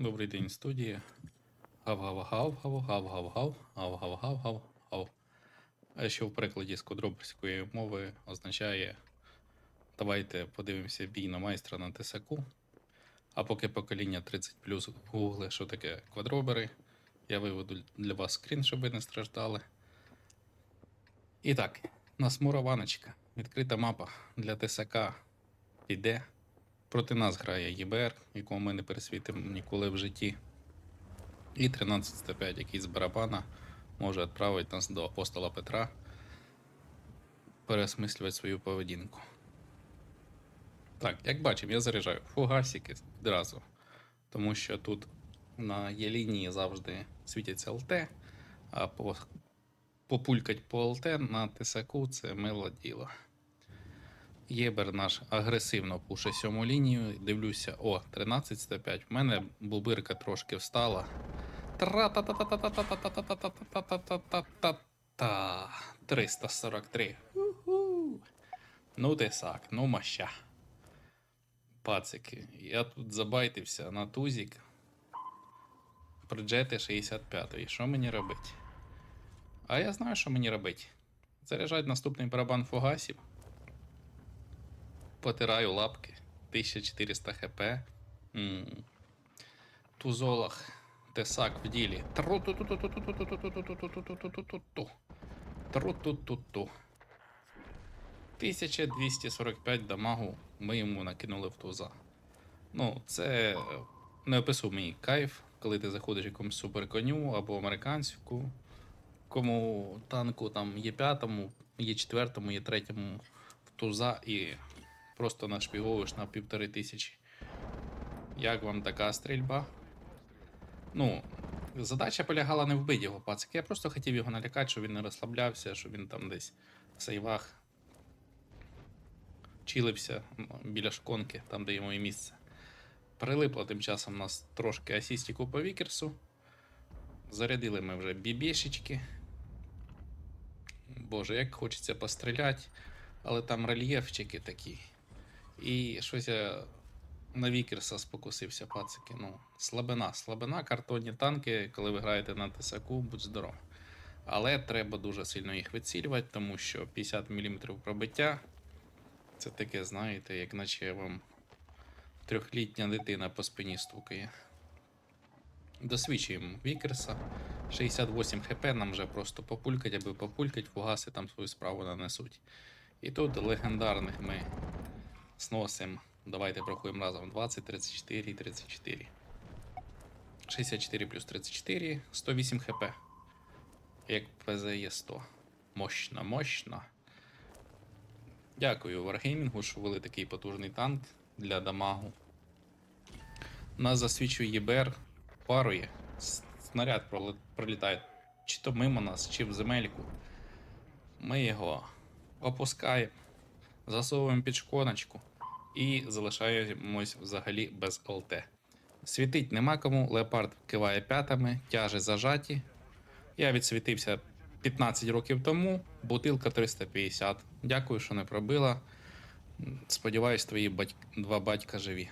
Добрий день, студія. Гав-гав-гав-гав-гав-гав-гав, гав-гав-гав-гав-гав. А що в перекладі з кодроберської мови означає давайте подивимося бій на майстра на тесаку. А поки покоління 30 гугли, що таке квадробери, я виведу для вас скрін, щоб ви не страждали. І так, нас мура ваночка. Відкрита мапа для тесака піде. Проти нас грає ЄБР, якого ми не пересвітимо ніколи в житті. І 13-5, який з барабана може відправити нас до апостола Петра, переосмислювати свою поведінку. Так, як бачимо, я заряджаю фугасики одразу. Тому що тут на є лінії завжди світяться ЛТ, а по, популькать по ЛТ на тисаку це мило діло. Єбер наш агресивно пуше сьому лінію. Дивлюся, о, 13-105. В мене бубирка трошки встала. Та 343. Уху. Ну ти сак, ну маща. Пацики. Я тут забайтився на тузік. Проджети 65 І Що мені робить? А я знаю, що мені робить. Заряджать наступний барабан фугасів. Потираю лапки. 1400 хп. Тузолах. Тесак в ділі. Тру-ту-ту-ту-ту-ту-ту-ту-ту-ту-ту-ту-ту-ту. Тру-ту-ту-ту. 1245 дамагу ми йому накинули в туза. Ну, це неописуємий кайф, коли ти заходиш в якомусь суперконю або американську, кому танку там є п'ятому, є четвертому, є третьому в туза і просто нашпіговуєш на півтори тисячі. Як вам така стрільба? Ну, задача полягала не вбити його пацик. Я просто хотів його налякати, щоб він не розслаблявся, щоб він там десь в сейвах чилився біля шконки, там, де йому і місце. Прилипло тим часом у нас трошки асістіку по вікерсу. Зарядили ми вже бібішечки. Боже, як хочеться постріляти, але там рельєфчики такі. І щось я на Вікерса спокусився, пацики. Ну, слабина, слабина, картонні танки, коли ви граєте на тисаку, будь здоров. Але треба дуже сильно їх відцілювати, тому що 50 мм пробиття це таке, знаєте, як наче вам трьохлітня дитина по спині стукає. Досвідчуємо Вікерса. 68 хп нам вже просто популькать, аби популькать, фугаси там свою справу нанесуть. І тут легендарних ми сносимо. Давайте проходимо разом 20, 34 і 34. 64 плюс 34, 108 хп. Як ПЗ є 100. Мощно, мощно. Дякую Wargaming, що ввели такий потужний танк для дамагу. Нас засвічує ЄБР, парує. Снаряд пролітає чи то мимо нас, чи в земельку. Ми його опускаємо, засовуємо під шконочку і залишаємось взагалі без ЛТ. Світить нема кому, леопард киває п'ятами, тяжі зажаті. Я відсвітився 15 років тому, бутилка 350. Дякую, що не пробила. Сподіваюсь, твої бать... два батька живі.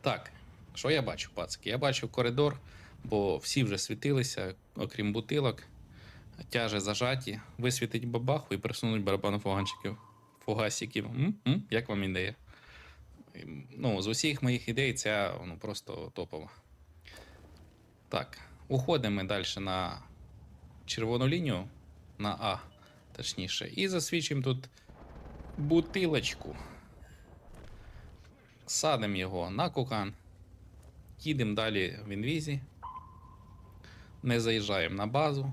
Так, що я бачу, пацики? Я бачу коридор, бо всі вже світилися, окрім бутилок. Тяжі зажаті, висвітить бабаху і присунуть барабан фуганчиків. Фугасиків. М-м, як вам ідея? Ну, з усіх моїх ідей ця ну, просто топова. Так, уходимо далі на червону лінію, на А, точніше, і засвічуємо тут бутилочку. Садимо його на кукан. Їдемо далі в інвізі. Не заїжджаємо на базу.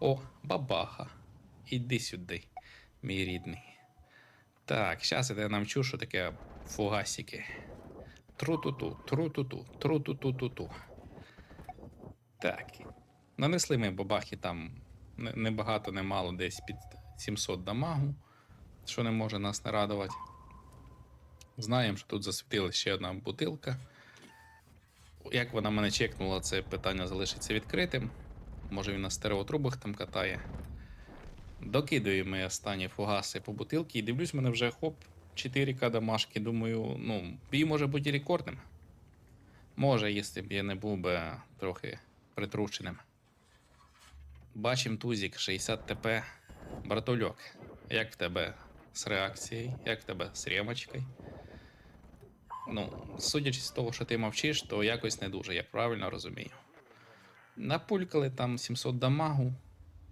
О, бабаха. Іди сюди, мій рідний. Так, зараз я навчу, що таке фугасики. Тру-ту-ту, тру-ту-ту, тру-ту-ту-ту-ту. Так. Нанесли ми бабахи там не- небагато, немало, десь під 700 дамагу, що не може нас не радувати. Знаємо, що тут засвітилася ще одна бутилка. Як вона мене чекнула, це питання залишиться відкритим. Може він на стереотрубах там катає. Докидуємо останні фугаси по бутилці і дивлюсь, мене вже хоп, 4К дамашки. Думаю, ну, бій може бути рекордним. Може, якщо б я не був би трохи притрушеним. Бачим тузік 60 ТП. Братульок, як в тебе з реакцією, як в тебе з ремочкою? Ну, судячи з того, що ти мовчиш, то якось не дуже, я правильно розумію. Напулькали там 700 дамагу.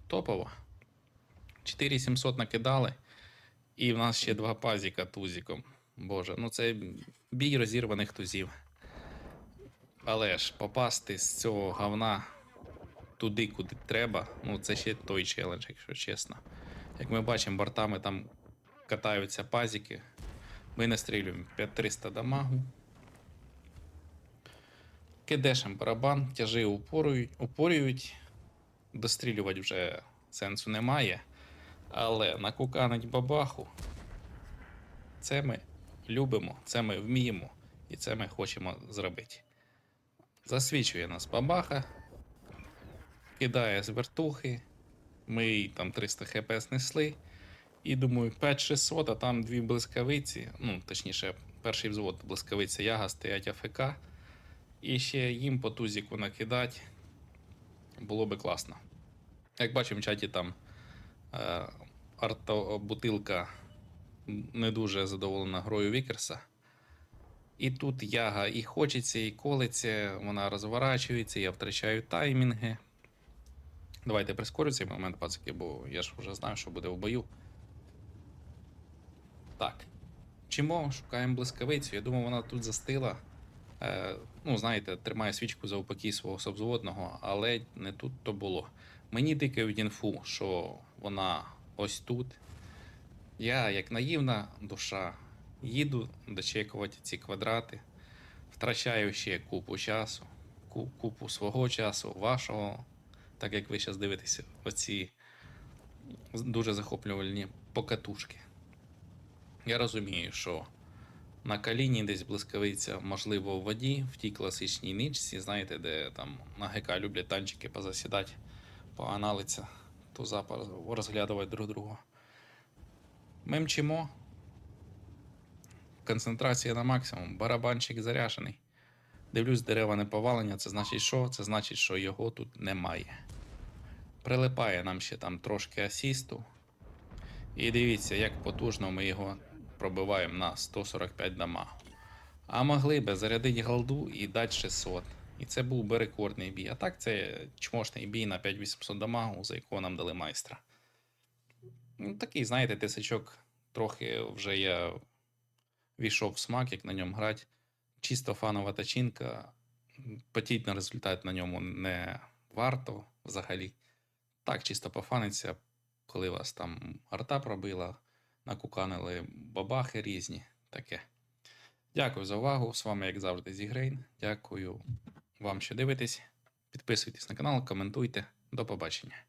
Топово. 4700 накидали. І в нас ще два пазіка тузіком. Боже, ну це бій розірваних тузів. Але ж попасти з цього говна туди, куди треба, ну це ще той челендж, якщо чесно. Як ми бачимо, бортами там катаються пазіки. Ми настрілюємо 5300 дамагу. Кидешем барабан, тяжі упорюють, упорюють. Дострілювати вже сенсу немає. Але накуканить бабаху. Це ми любимо, це ми вміємо, і це ми хочемо зробити. Засвічує нас бабаха, кидає з вертухи. Ми їй там 300 хп знесли. І думаю, 5600, а там дві блискавиці. Ну, точніше, перший взвод блискавиця яга стоять АФК. І ще їм по тузіку накидати. Було би класно. Як бачимо в чаті там артобутилка не дуже задоволена грою Вікерса. І тут яга і хочеться, і колиться, вона розворачується, я втрачаю таймінги. Давайте прискорю цей момент, пацики, бо я ж вже знаю, що буде в бою. Так. Чимо, шукаємо блискавицю. Я думаю, вона тут застила. Е, ну, знаєте, тримає свічку за упокій свого субзводного, але не тут то було. Мені тикають інфу, що вона ось тут. Я, як наївна душа, їду дочекувати ці квадрати, втрачаю ще купу часу, купу свого часу, вашого, так як ви зараз дивитеся, оці дуже захоплювальні покатушки. Я розумію, що на каліні десь блискавиця, можливо, в воді, в тій класичній ничці, знаєте, де там на ГК люблять танчики позасідати, поаналиться, то запар розглядувати друг друга. Ми мчимо. Концентрація на максимум, барабанчик заряжений. Дивлюсь, дерева не повалення, це значить що? Це значить, що його тут немає. Прилипає нам ще там трошки асісту. І дивіться, як потужно ми його пробиваємо на 145 дамагу. А могли би зарядити голду і дати 600. І це був би рекордний бій. А так це чмошний бій на 5800 дамагу, за якого нам дали майстра. Ну, такий, знаєте, тисячок трохи вже я війшов в смак, як на ньому грати. Чисто фанова тачінка. Потіть на результат на ньому не варто взагалі. Так, чисто пофаниться, коли вас там арта пробила, накуканили бабахи різні. Таке. Дякую за увагу. З вами, як завжди, Зігрейн. Дякую вам, що дивитесь. Підписуйтесь на канал, коментуйте. До побачення.